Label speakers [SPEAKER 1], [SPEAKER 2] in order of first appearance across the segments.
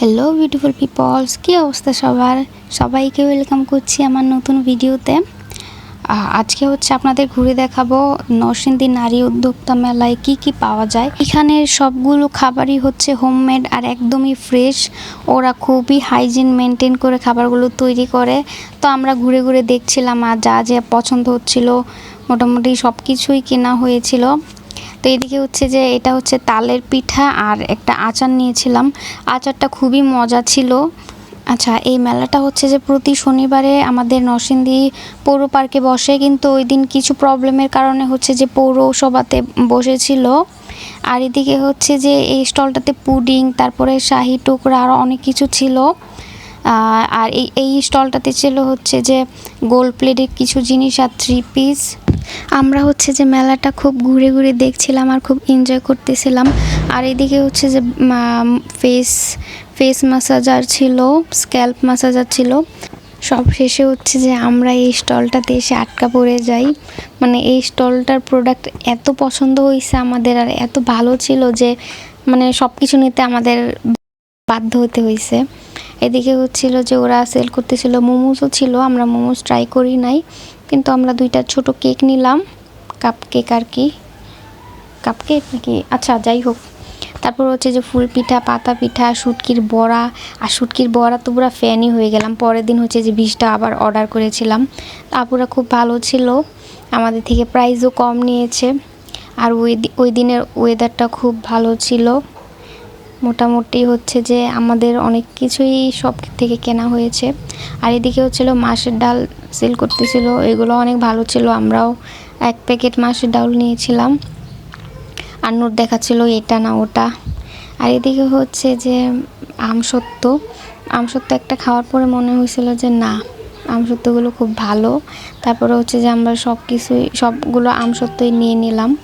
[SPEAKER 1] Hello beautiful people's কী অবস্থা সবার? সবাইকে ওয়েলকাম করছি আমার নতুন ভিডিওতে আজকে হচ্ছে আপনাদের ঘুরে দেখাবো নরসিংদী নারী উদ্যোক্তা মেলায় কি কি পাওয়া যায়। এখানের সবগুলো খাবারই হচ্ছে হোমমেড আর একদমই ফ্রেশ ওরা খুবই হাইজিন মেনটেন করে খাবারগুলো তৈরি করে। তো আমরা ঘুরে ঘুরে দেখছিলাম আর যা যা পছন্দ হচ্ছিল, মোটামুটি সব কিছুই কেনা হয়েছিল। তো এদিকে হচ্ছে যে এটা হচ্ছে তালের পিঠা আর একটা আচার নিয়েছিলাম। আচারটা খুবই মজা ছিল। আচ্ছা এই মেলাটা হচ্ছে যে প্রতি শনিবারে আমাদের নরসিংদী পৌর পার্কে বসে, কিন্তু ওই দিন কিছু প্রবলেমের কারণে হচ্ছে যে পৌরসভাতে বসেছিল। আর এদিকে হচ্ছে যে এই স্টলটাতে পুডিং, তারপরে শাহি টুকরা আরও অনেক কিছু ছিল। আর এই এই স্টলটাতে ছিল হচ্ছে যে গোল্ড প্লেটের কিছু জিনিস আর থ্রি পিস আমরা হচ্ছে যে মেলাটা খুব ঘুরে ঘুরে দেখছিলাম আর খুব এনজয় করতেছিলাম। আর এদিকে হচ্ছে যে ফেস ফেস ম্যাসাজার ছিল স্ক্যাল্প ম্যাসাজার ছিল। সব শেষে হচ্ছে যে আমরা এই স্টলটাতে এসে আটকা পড়ে যাই। মানে এই স্টলটার প্রোডাক্ট এত পছন্দ হয়েছে আমাদের আর এত ভালো ছিল যে মানে সব কিছু নিতে আমাদের বাধ্য হতে হয়েছে এদিকে হচ্ছিল যে ওরা সেল করতেছিল মোমোসও ছিল, আমরা মোমোস ট্রাই করি নাই, কিন্তু আমরা দুইটা ছোট কেক নিলাম কাপ কেক আর কি কাপ কেক নাকি? আচ্ছা যাই হোক। তারপর হচ্ছে যে ফুল পিঠা, পাতা পিঠা, শুটকির বড়া, আর শুটকির বড়া তো পুরো ফ্যানই হয়ে গেলাম। পরের দিন হচ্ছে যে বিষটা আবার অর্ডার করেছিলাম। তারপরে খুব ভালো ছিল, আমাদের থেকে প্রাইসও কম নিয়েছে। আর ওই ওই দিনের ওয়েদারটা খুব ভালো ছিল। মোটামুটি হচ্ছে যে আমাদের অনেক কিছুই সব থেকে কেনা হয়েছে। আর এদিকে হচ্ছিল মাছের ডাল সেল করতেছিল, এগুলো অনেক ভালো ছিল, আমরাও এক প্যাকেট মাছের ডাল নিয়েছিলাম। আর নোট দেখাচ্ছিল এটা না ওটা। আর এদিকে হচ্ছে যে আমসত্ত্ব আমসত্ত্ব একটা খাওয়ার পরে মনে হয়েছিল যে না আমসত্ত্বগুলো খুব ভালো। তারপরে হচ্ছে যে আমরা সব কিছুই সবগুলো আমসত্ত্বই নিয়ে নিলাম।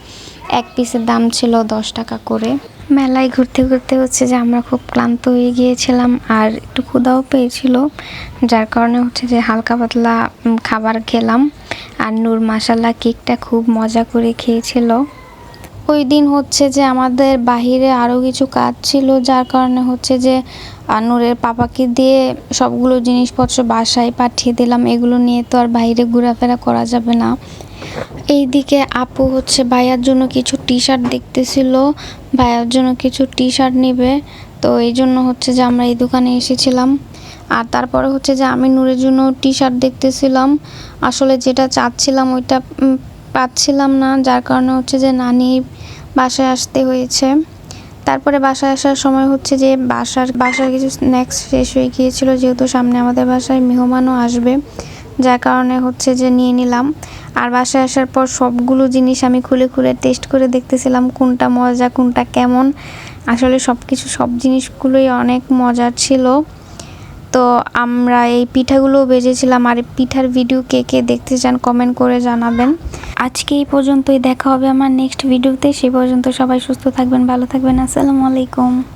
[SPEAKER 1] এক পিসের দাম ছিল দশ টাকা করে। মেলায় ঘুরতে ঘুরতে হচ্ছে যে আমরা খুব ক্লান্ত হয়ে গিয়েছিলাম আর একটু ক্ষুধাও পেয়েছিল, যার কারণে হচ্ছে যে হালকা পাতলা খাবার খেলাম। আর নূর মাসাল্লা কেকটা খুব মজা করে খেয়েছিল। ওই দিন হচ্ছে যে আমাদের বাহিরে আরও কিছু কাজ ছিল, যার কারণে হচ্ছে যে আনুরের পাপাকে দিয়ে সবগুলো জিনিসপত্র বাসায় পাঠিয়ে দিলাম। এগুলো নিয়ে তো আর বাইরে ঘোরাফেরা করা যাবে না। এইদিকে আপু হচ্ছে ভাইয়ার জন্য কিছু টি শার্ট দেখতেছিল, ভাইয়ার জন্য কিছু টি শার্ট নেবে। তো এই জন্য হচ্ছে যে আমরা এই দোকানে এসেছিলাম। আর তারপরে হচ্ছে যে আমি নূরের জন্য টি শার্ট দেখতেছিলাম। আসলে যেটা চাচ্ছিলাম ওইটা পাচ্ছিলাম না, যার কারণে হচ্ছে যে নানি বাসায় আসতে হয়েছে। তারপরে বাসায় আসার সময় হচ্ছে যে বাসার বাসার কিছু স্ন্যাক্স শেষ হয়ে গিয়েছিল, যেহেতু সামনে আমাদের বাসায় মেহমানও আসবে। যার কারণে হচ্ছে যে নিয়ে নিলাম। আর বাসায় আসার পর সবগুলো জিনিস আমি খুলে খুলে টেস্ট করে দেখতেছিলাম কোনটা মজা, কোনটা কেমন। আসলে সব কিছু সব জিনিসগুলোই অনেক মজার ছিল। তো আমরা এই পিঠাগুলো বেজেছিলাম। আর পিঠার ভিডিও কে কে দেখতে চান কমেন্ট করে জানাবেন। আজকে এই পর্যন্তই। দেখা হবে আমার নেক্সট ভিডিওতে সেই পর্যন্ত সবাই সুস্থ থাকবেন, ভালো থাকবেন। আসসালামু আলাইকুম।